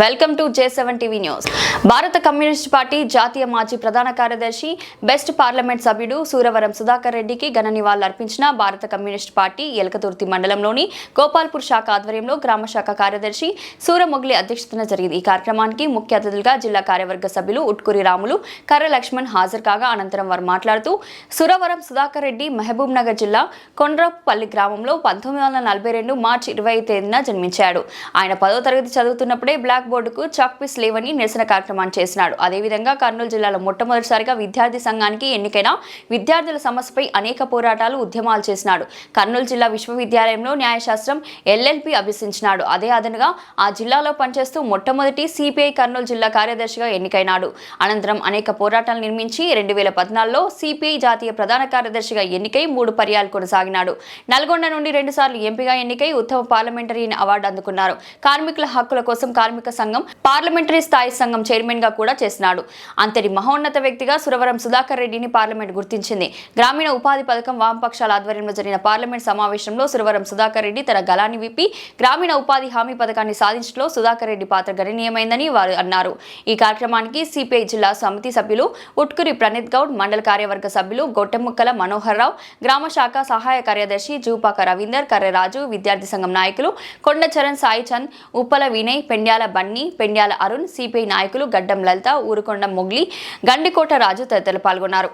Welcome to J seven TV news. భారత communist party జాతీయ మాజీ ప్రధాన కార్యదర్శి బెస్ట్ పార్లమెంట్ సభ్యుడు సూరవరం సుధాకర్ రెడ్డికి ఘన నివాళులర్పించిన భారత కమ్యూనిస్ట్ పార్టీ ఎలకతుర్తి మండలంలోని గోపాల్పూర్ శాఖ ఆధ్వర్యంలో గ్రామ శాఖ కార్యదర్శి సూరమొగ్లి అధ్యక్షతన జరిగింది. ఈ కార్యక్రమానికి ముఖ్య అతిథులుగా జిల్లా కార్యవర్గ సభ్యులు ఉట్కూరి రాములు కర్ర లక్ష్మణ్ హాజరు కాగా అనంతరం వారు మాట్లాడుతూ సురవరం సుధాకర్ రెడ్డి మహబూబ్ నగర్ జిల్లా కొండ్రపల్లి గ్రామంలో పంతొమ్మిది వందల నలభై రెండు మార్చి ఇరవై తేదీన జన్మించాడు. ఆయన పదో తరగతి చదువుతున్నప్పుడే బ్లాక్ బోర్డుకు చాక్ పీస్ లేవని నిరసన కార్యక్రమాన్ని చేసినాడు. అదేవిధంగా కర్నూలు జిల్లాలో మొట్టమొదటిసారిగా విద్యార్థి సంఘానికి ఎన్నికైన విద్యార్థుల సమస్యపై అనేక పోరాటాలు ఉద్యమాలు చేసినాడు. కర్నూలు జిల్లా విశ్వవిద్యాలయంలో న్యాయశాస్త్రం ఎల్ఎల్పి అభ్యసించినాడు. అదే అదనుగా ఆ జిల్లాలో పనిచేస్తూ మొట్టమొదటి సిపిఐ కర్నూలు జిల్లా కార్యదర్శిగా ఎన్నికైనాడు. అనంతరం అనేక పోరాటాలు నిర్మించి రెండు వేల పద్నాలుగులో సిపిఐ జాతీయ ప్రధాన కార్యదర్శిగా ఎన్నికై మూడు పర్యాలు కొనసాగినాడు. నల్గొండ నుండి రెండుసార్లు ఎంపీగా ఎన్నికై ఉత్తమ పార్లమెంటరీ అవార్డు అందుకున్నారు. కార్మికుల హక్కుల కోసం కార్మిక సంఘం పార్లమెంటరీ స్థాయి సంఘం చైర్మన్గా కూడా చేసినాడు. అంతటి మహోన్నత వ్యక్తిగా సురవరం సుధాకర్ రెడ్డిని పార్లమెంట్ గుర్తించింది. గ్రామీణ ఉపాధి పథకం వామపక్షాల ఆధ్వర్యంలో జరిగిన పార్లమెంట్ సమావేశంలో సురవరం సుధాకర్ రెడ్డి తన గలాన్ని విప్పి గ్రామీణ ఉపాధి హామీ పథకాన్ని సాధించడంలో సుధాకర్ రెడ్డి పాత్ర గణనీయమైందని వారు అన్నారు. ఈ కార్యక్రమానికి సిపిఐ జిల్లా సమితి సభ్యులు ఉట్కురి ప్రణీత్ గౌడ్ మండల కార్యవర్గ సభ్యులు గొట్టెముక్కల మనోహర్ రావు గ్రామ శాఖ సహాయ కార్యదర్శి జూపాక రవీందర్ కర్రరాజు విద్యార్థి సంఘం నాయకులు కొండచరణ్ సాయిచంద్ సాయి చంద్ ఉప్పల వినయ్ పెండ్యాల బన్నీ పెండ్యాల అరుణ్ సిపిఐ నాయకులు గడ్డం లలిత ఊరుకొండ మొగ్లి గండికోట రాజు తదితరులు పాల్గొన్నారు.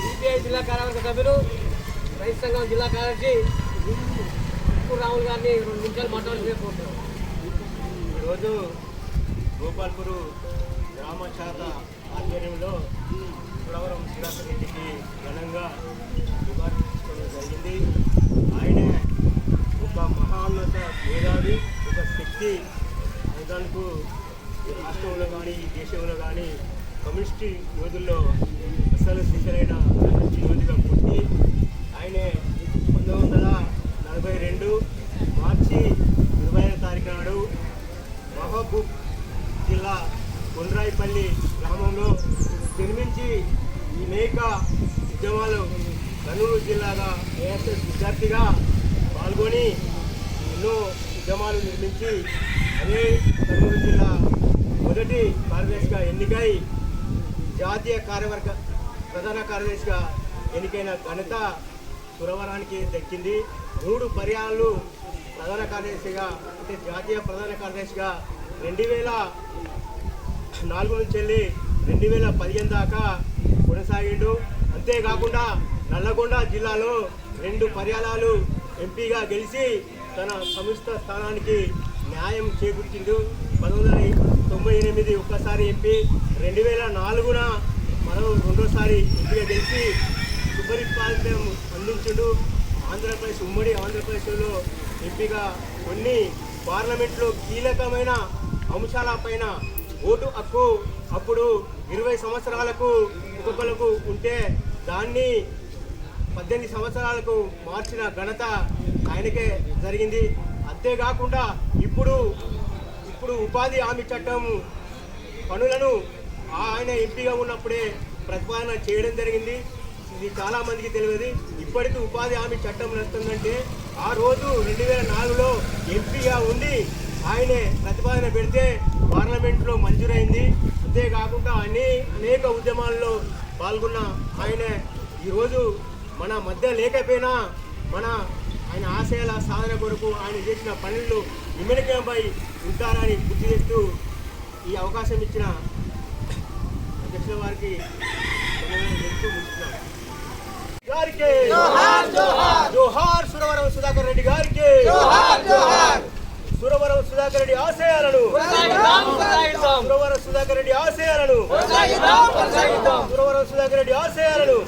సిపిఐ జిల్లా కార్యవర్గ సభ్యులు రైతు సంఘం జిల్లా కార్యదర్శి ఉప్పు రాములు గారిని రెండు నిమిషాలు మాట్లాడాల్సి కోరుతున్నాం ఈరోజు గోపాల్పూరు గ్రామ శాఖ ఆధ్వర్యంలో ఘనంగా కానీ కానీ కమ్యూనిస్ట్ యోధుల్లో అసలు దిశలైన మంచి యోధుగా పుట్టి ఆయనే పంతొమ్మిది వందల నలభై రెండు మార్చి ఇరవై ఐదు తారీఖు నాడు మహబూబ్ జిల్లా కొండ్రాయిపల్లి గ్రామంలో జన్మించి అనేక ఉద్యమాలు కర్నూలు జిల్లాగా ఏఎస్ఎస్ విద్యార్థిగా పాల్గొని ఎన్నో ఉద్యమాలు నిర్మించి అదే కర్నూలు జిల్లా మొదటి కార్యదర్శిగా ఎన్నికై జాతీయ కార్యవర్గ ప్రధాన కార్యదర్శిగా ఎన్నికైన ఘనత సురవరానికి దక్కింది. మూడు పర్యాలు ప్రధాన కార్యదర్శిగా అంటే జాతీయ ప్రధాన కార్యదర్శిగా రెండు వేల నాలుగు నుంచి వెళ్ళి రెండు వేల పదిహేను దాకా కొనసాగిండు. అంతేకాకుండా నల్లగొండ జిల్లాలో రెండు పర్యాలాలు ఎంపీగా గెలిచి తన సంస్థ స్థానానికి న్యాయం చేకూర్చిండు. పంతొమ్మిది వందల తొంభై ఎనిమిది ఒక్కసారి ఎంపీ రెండు వేల నాలుగున మనం రెండోసారి ఎంపీగా గెలిచి సుపరిపాలన అందించుడు. ఆంధ్రప్రదేశ్ ఉమ్మడి ఆంధ్రప్రదేశ్లో ఎంపీగా కొన్ని పార్లమెంట్లో కీలకమైన అంశాలపైన ఓటు హక్కు అప్పుడు ఇరవై సంవత్సరాలకు ఒక్కొక్కలకు ఉంటే దాన్ని పద్దెనిమిది సంవత్సరాలకు మార్చిన ఘనత ఆయనకే జరిగింది. అంతేకాకుండా ఇప్పుడు ఇప్పుడు ఉపాధి హామీ చట్టం పనులను ఆయన ఎంపీగా ఉన్నప్పుడే ప్రతిపాదన చేయడం జరిగింది. ఇది చాలామందికి తెలియదు. ఇప్పటికీ ఉపాధి హామీ చట్టం నడుస్తుందంటే ఆ రోజు రెండు వేల నాలుగులో ఎంపీగా ఉండి ఆయనే ప్రతిపాదన పెడితే పార్లమెంట్లో మంజూరైంది. అంతేకాకుండా అనే అనేక ఉద్యమాల్లో పాల్గొన్న ఆయన ఈరోజు మన మధ్య లేకపోయినా మన ఆయన ఆశయాల సాధన కొరకు ఆయన చేసిన పనులు ఇమ్మడికంపై ఉంటారని గుర్తు చేస్తూ ఈ అవకాశం ఇచ్చిన అధ్యక్షుల వారికి. గారికి జోహార్ సురవరం సుధాకర్ రెడ్డి గారికి సురవరం సుధాకర్ రెడ్డి ఆశయాలను సురవరం సుధాకర్ రెడ్డి ఆశయాలను సురవరం సుధాకర్ రెడ్డి ఆశయాలను